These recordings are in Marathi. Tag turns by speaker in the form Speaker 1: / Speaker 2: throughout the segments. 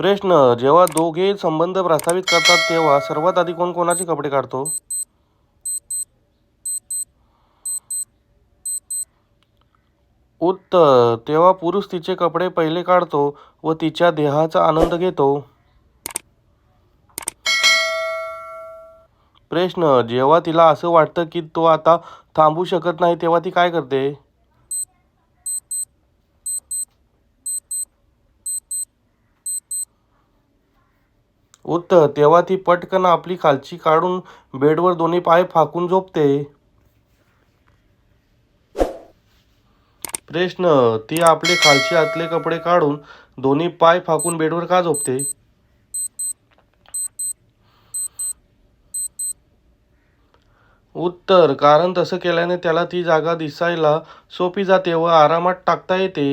Speaker 1: प्रश्न जेव्हा दोघे संबंध प्रस्थापित करतात तेव्हा सर्वात आधी कोण कोणाचे कपडे काढतो? उत्तर तेव्हा पुरुष तिचे कपडे पहिले काढतो व तिच्या देहाचा आनंद घेतो. प्रश्न जेव्हा तिला असं वाटतं की तो आता थांबू शकत नाही तेव्हा ती काय करते? उत्तर तेव्हा ती पटकन आपली खालची काढून बेडवर दोन्ही पाय फाकून झोपते. प्रश्न ती आपले खालचे आतले कपडे काढून दोन्ही पाय फाकून बेडवर का झोपते? उत्तर कारण तसं केल्याने त्याला ती जागा दिसायला सोपी जाते व आरामात टाकता येते.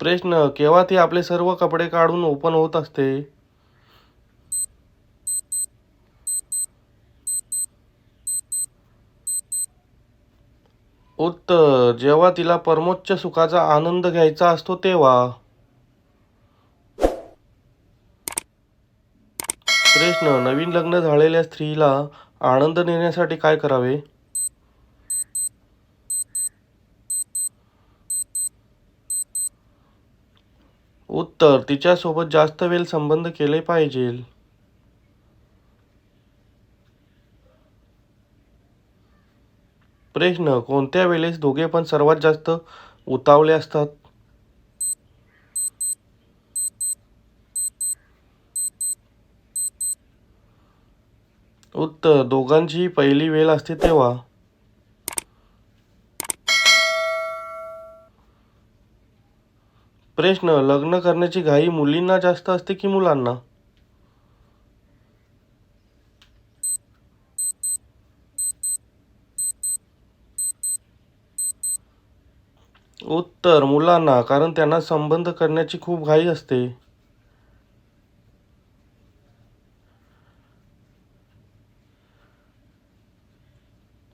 Speaker 1: प्रश्न केव्हा ती आपले सर्व कपडे काढून ओपन होत असते? उत्तर जेव्हा तिला परमोच्च सुखाचा आनंद घ्यायचा असतो तेव्हा. प्रश्न नवीन लग्न झालेल्या स्त्रीला आनंद देण्यासाठी काय करावे? उत्तर तिच्यासोबत जास्त वेळ संबंध केले पाहिजे. प्रश्न कोणत्या वेळेस दोघे पण सर्वात जास्त उतावले असतात? उत्तर दोघांची पहिली वेळ असते तेव्हा. प्रश्न लग्न करण्याची घाई मुलींना जास्त असते की मुलांना? उत्तर मुलांना कारण त्यांना संबंध करण्याची खूप घाई असते.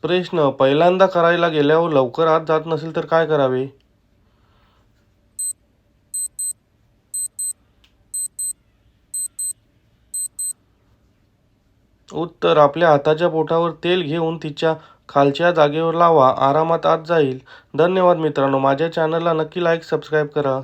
Speaker 1: प्रश्न पहिल्यांदा करायला गेल्यावर लवकर आत जात नसेल तर काय करावे? उत्तर आपल्या हाताच्या बोटावर तेल घेऊन तिच्या खालच्या जागेवर लावा. आरामात आत जाईल. धन्यवाद मित्रांनो. माझ्या चॅनलला नक्की लाईक सबस्क्राईब करा.